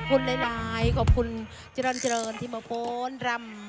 อบคุณหลาย ๆ ขอบคุณเจริญเจริญที่มาโพนรำ